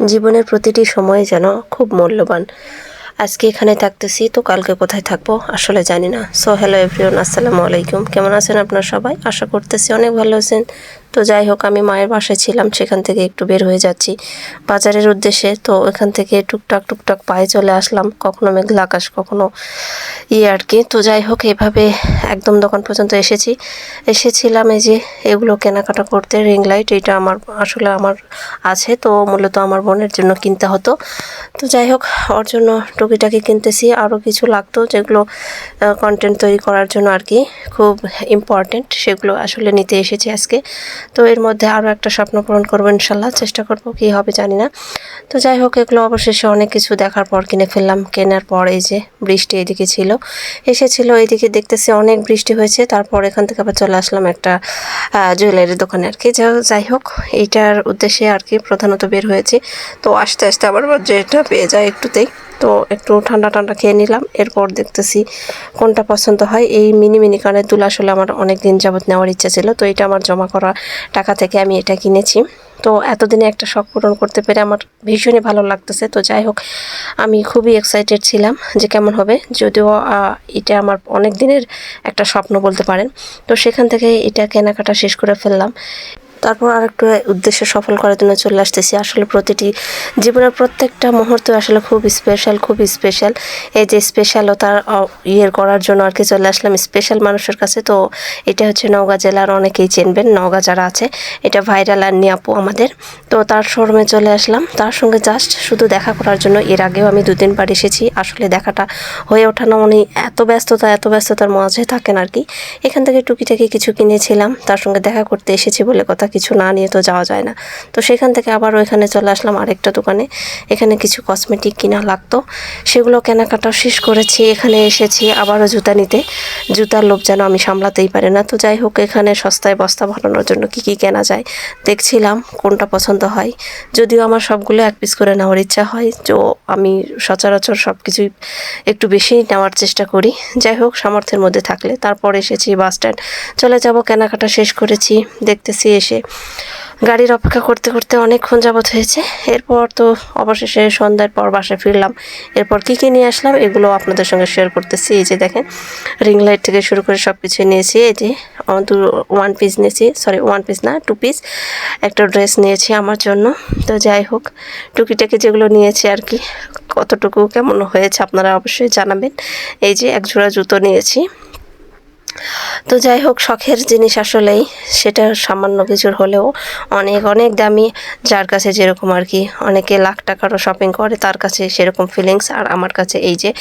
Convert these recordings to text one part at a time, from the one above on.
জীবনের প্রতিটি সময় যেন খুব মূল্যবান। আজকে এখানে থাকতেছি, তো কালকে কোথায় থাকব আসলে জানি না। সো হ্যালো এভরিওন আসসালামু আলাইকুম। কেমন আছেন আপনার সবাই? আশা করতেছি অনেক ভালো আছেন। তো যাই হোক, আমি মায়ের বাসায় ছিলাম, সেখান থেকে একটু বের হয়ে যাচ্ছি। বাজারের উদ্দেশ্যে তো ওখান থেকে টুকটাক টুকটাক পায়ে চলে আসলাম, কখনো মেঘলা আকাশ, কখনো ইয়ে আর কি। তো যাই হোক, এভাবে একদম দোকান পর্যন্ত এসেছি। এসেছিলাম এই যে এগুলো কেনাকাটা করতে রিং লাইট এটা আমার, আসলে আমার আছে, তো মূলত আমার বোনের জন্য কিনতে হতো। তো যাই হোক, ওর জন্য টুকিটাকি কিনতেছি আরও কিছু লাগতো, যেগুলো কন্টেন্ট তৈরি করার জন্য আর কি, খুব ইম্পর্টেন্ট সেগুলো আসলে নিতে এসেছি আজকে। তো এর মধ্যে আরও একটা স্বপ্ন পূরণ করব ইনশাল্লাহ, চেষ্টা করব কী হবে জানি না। তো যাই হোক, এগুলো অবশেষে অনেক কিছু দেখার পর কিনে ফেললাম। কেনার পর এই যে বৃষ্টি এদিকে ছিল, এসেছিল এইদিকে দেখতেছি অনেক বৃষ্টি হয়েছে। তারপর এখান থেকে আবার চলে আসলাম একটা জুয়েলারি দোকানে আর কি। যাই হোক, এইটার উদ্দেশ্যে আর কি প্রধানত বের হয়েছে। তো আস্তে আস্তে আবার যেটা পেয়ে যায় একটুতেই। তো একটু ঠান্ডা ঠান্ডা খেয়ে নিলাম। এরপর দেখতেছি কোনটা পছন্দ হয়। এই মিনি মিনি কানের দুল আসলে আমার অনেক দিন যাবৎ নেওয়ার ইচ্ছা ছিল। তো এটা আমার জমা করা টাকা থেকে আমি এটা কিনেছি। তো এতদিনে একটা শখ পূরণ করতে পেরে আমার ভীষণই ভালো লাগতেছে। তো যাই হোক, আমি খুবই এক্সাইটেড ছিলাম যে কেমন হবে। যদিও এটা আমার অনেক দিনের একটা স্বপ্ন বলতে পারেন। তো সেখান থেকে এটা কেনাকাটা শেষ করে ফেললাম। তারপর আরেকটু উদ্দেশ্য সফল করার জন্য চলে আসতেছি। আসলে প্রতিটি জীবনের প্রত্যেকটা মুহূর্ত আসলে খুব স্পেশাল খুব স্পেশাল এই যে স্পেশালতা ইয়ের করার জন্য আর কি চলে আসলাম স্পেশাল মানুষের কাছে। তো এটা হচ্ছে নওগাঁ জেলার অনেকেই চিনবেন, নওগাঁ যারা আছে, এটা ভাইরাল আর নিয়াপু আমাদের। তো তার শোরুমে চলে আসলাম। তার সঙ্গে জাস্ট শুধু দেখা করার জন্য, এর আগেও আমি দু তিনবার এসেছি। আসলে দেখাটা হয়ে ওঠানো উনি এত ব্যস্ততা, এত ব্যস্ততার মাঝে থাকেন আর কি। এখান থেকে টুকিটাকি কিছু কিনেছিলাম, তার সঙ্গে দেখা করতে এসেছি বলে কথা। কিছু না নিয়ে তো যাওয়া যায় না। তো সেখান থেকে আবার ওইখানে চলে আসলাম আরেকটা দোকানে। এখানে কিছু কসমেটিক কিনা লাগতো। সেগুলো কেনাকাটা শেষ করেছি, এখানে এসেছি আবারও জুতা নিতে। জুতার লোভ যেন আমি সামলাতেই পারি না। তো যাই হোক, এখানে সস্তায় বস্তা ভালানোর জন্য কি কি কেনা যায় দেখছিলাম কোনটা পছন্দ হয়। যদিও আমার সবগুলো এক পিস করে নেওয়ার ইচ্ছা হয়, তো আমি সচরাচর সব কিছুই একটু বেশি নেওয়ার চেষ্টা করি। যাই হোক, সামর্থ্যের মধ্যে থাকলে। তারপর এসেছি বাস স্ট্যান্ড। চলে যাব, কেনাকাটা শেষ করেছি। দেখতেছি এসে গাড়ির অপেক্ষা করতে করতে অনেকক্ষণ যাবৎ হয়েছে। এরপর তো অবশেষে সন্ধ্যার পর বাসায় ফিরলাম। এরপর কী কী নিয়ে আসলাম এগুলো আপনাদের সঙ্গে শেয়ার করতেছি। এই যে দেখেন রিং লাইট থেকে শুরু করে সব কিছু নিয়েছি। এই যে দু ওয়ান পিস নিয়েছি। সরি ওয়ান পিস না টু পিস একটা ড্রেস নিয়েছি আমার জন্য। তো যাই হোক, টুকিটাকি যেগুলো নিয়েছি আর কি, কতটুকু কেমন হয়েছে আপনারা অবশ্যই জানাবেন। এই যে, এক জোড়া জুতো নিয়েছি। তো যাই হোক, শখের জিনিস আসলেই, সেটা সামান্য কিছুর হলেও অনেক অনেক দামি। যার কাছে যেরকম আর কি, অনেকে লাখ টাকারও শপিং করে, তার কাছে সেরকম ফিলিংস আর আমার কাছে এই যে,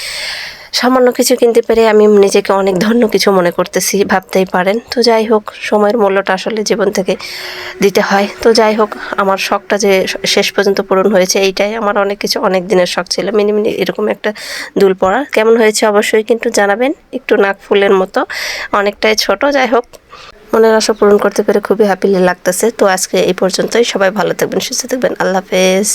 সামান্য কিছু কিনতে পেরে আমি নিজেকে অনেক ধন্য কিছু মনে করতেছি, ভাবতেই পারেন। তো যাই হোক, সময়ের মূল্যটা আসলে জীবন থেকে দিতে হয়। তো যাই হোক, আমার শখটা যে শেষ পর্যন্ত পূরণ হয়েছে, এইটাই আমার অনেক কিছু, অনেক দিনের শখ ছিল। মিনি মিনি এরকম একটা দুল পড়া। কেমন হয়েছে অবশ্যই কিন্তু জানাবেন। একটু নাক ফুলের মতো অনেকটাই ছোট, যাই হোক। মনের আশা পূরণ করতে পেরে খুবই হ্যাপিলি লাগতেছে। তো আজকে এই পর্যন্তই। সবাই ভালো থাকবেন, সুস্থ থাকবেন। আল্লাহ হাফেজ।